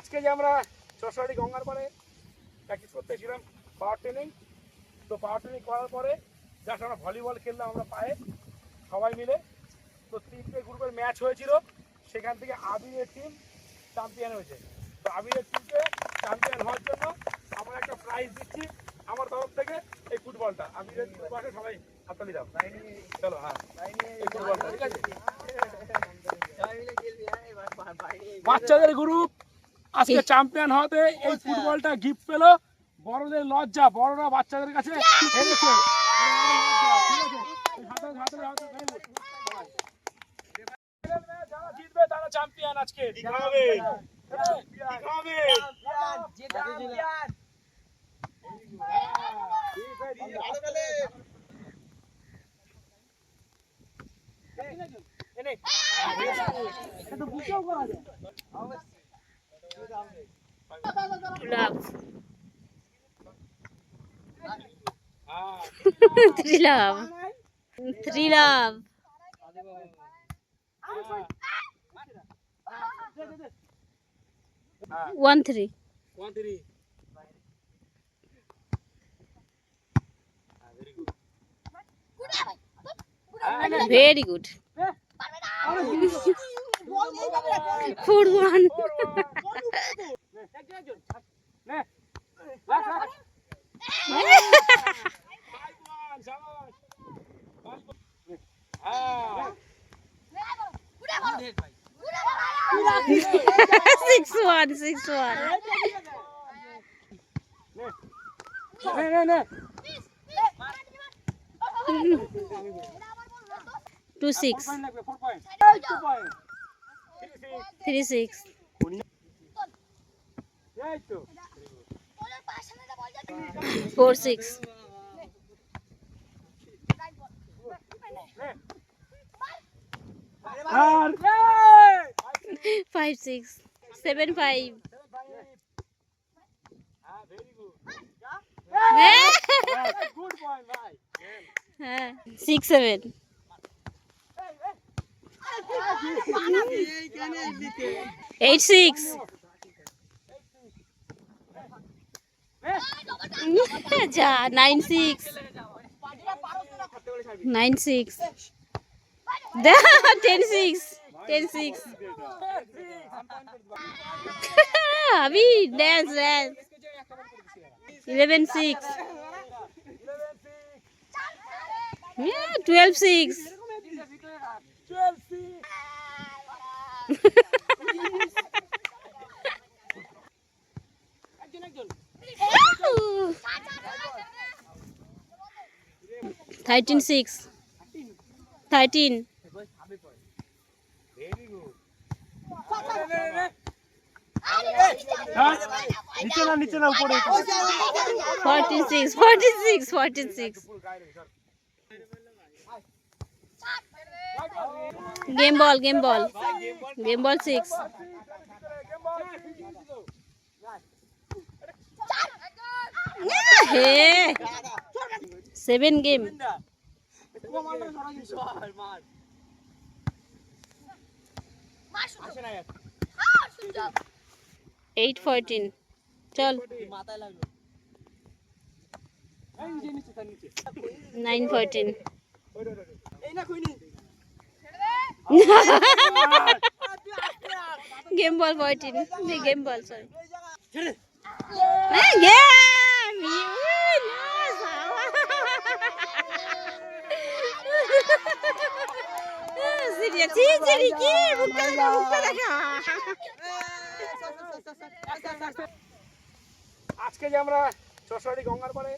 আজকে যে আমরা চশাড়ি গঙ্গার পরে প্র্যাকটিস করতে এসেছিলাম পাওয়ার ট্রেনিং তো পাওয়ার ট্রেনিং করার পরে জাস্ট আমরা ভলিবল খেললাম আমরা পায়ে, সবাই মিলে। তো তিনটে গ্রুপের ম্যাচ হয়েছিল, সেখান থেকে আবিরের টিম চ্যাম্পিয়ন হয়েছে। তো আবিরের টিমকে চ্যাম্পিয়ন হওয়ার জন্য আমরা একটা প্রাইজ দিচ্ছি আমার তরফ থেকে এই ফুটবলটা। আবিরের পাশে সবাই হাততালি দাও। চলো হ্যাঁ। বাচ্চাদের গ্রুপ আজকে চ্যাম্পিয়ন হতে এই ফুটবলটা গিফট পেল বড়দের লজ্জা বড়রা বাচ্চাদের কাছে হেরেছে. যারা জিতবে তারা চ্যাম্পিয়ন আজকে বুঝেও করা যায় Love. হ্যাঁ Three love. Three love. One three. One three. Very good. Four one. নে রাখ রাখ ফাইভ ওয়ান হ্যাঁ six one. Six one. নে নে নে Two six. Three six. Six. আর Five six. Seven five. হ্যাঁ ভেরি গুড হ্যাঁ গুড যা nine six nine six ten six ten six আমি dance dance eleven six twelve six thirteen six thirteen নিচে না নিচে না উপরে fourteen game ball game ball game ball six hey seven game eight fourteen চল nine fourteen game ball fourteen game ball sorry game আজকে যে আমরা চশাড়ি গঙ্গার পরে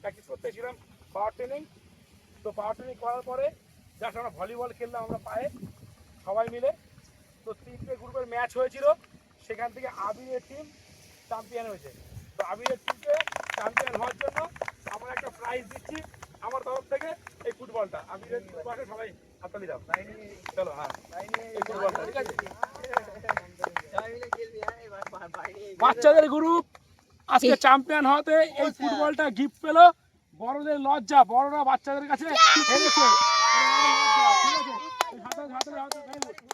প্র্যাকটিস করতে এসেছিলাম পাওয়ার ট্রেনিং তো পাওয়ার ট্রেনিং করার পরে জাস্ট আমরা ভলিবল খেললাম আমরা পায়ে, সবাই মিলে। তো তিনটে গ্রুপের ম্যাচ হয়েছিল, সেখান থেকে আবিরের টিম চ্যাম্পিয়ন হয়েছে। তো আবিরের টিমকে চ্যাম্পিয়ন হওয়ার জন্য আমরা একটা প্রাইজ দিচ্ছি আমার তরফ থেকে এই ফুটবলটা আবিরের সবাই হাততালি দাও চলো হ্যাঁ ঠিক আছে বাচ্চাদের গ্রুপ আজকে চ্যাম্পিয়ন হতে এই ফুটবলটা গিফট পেল বড়দের লজ্জা বড়রা বাচ্চাদের কাছে হেরেছে ঠিক আছে?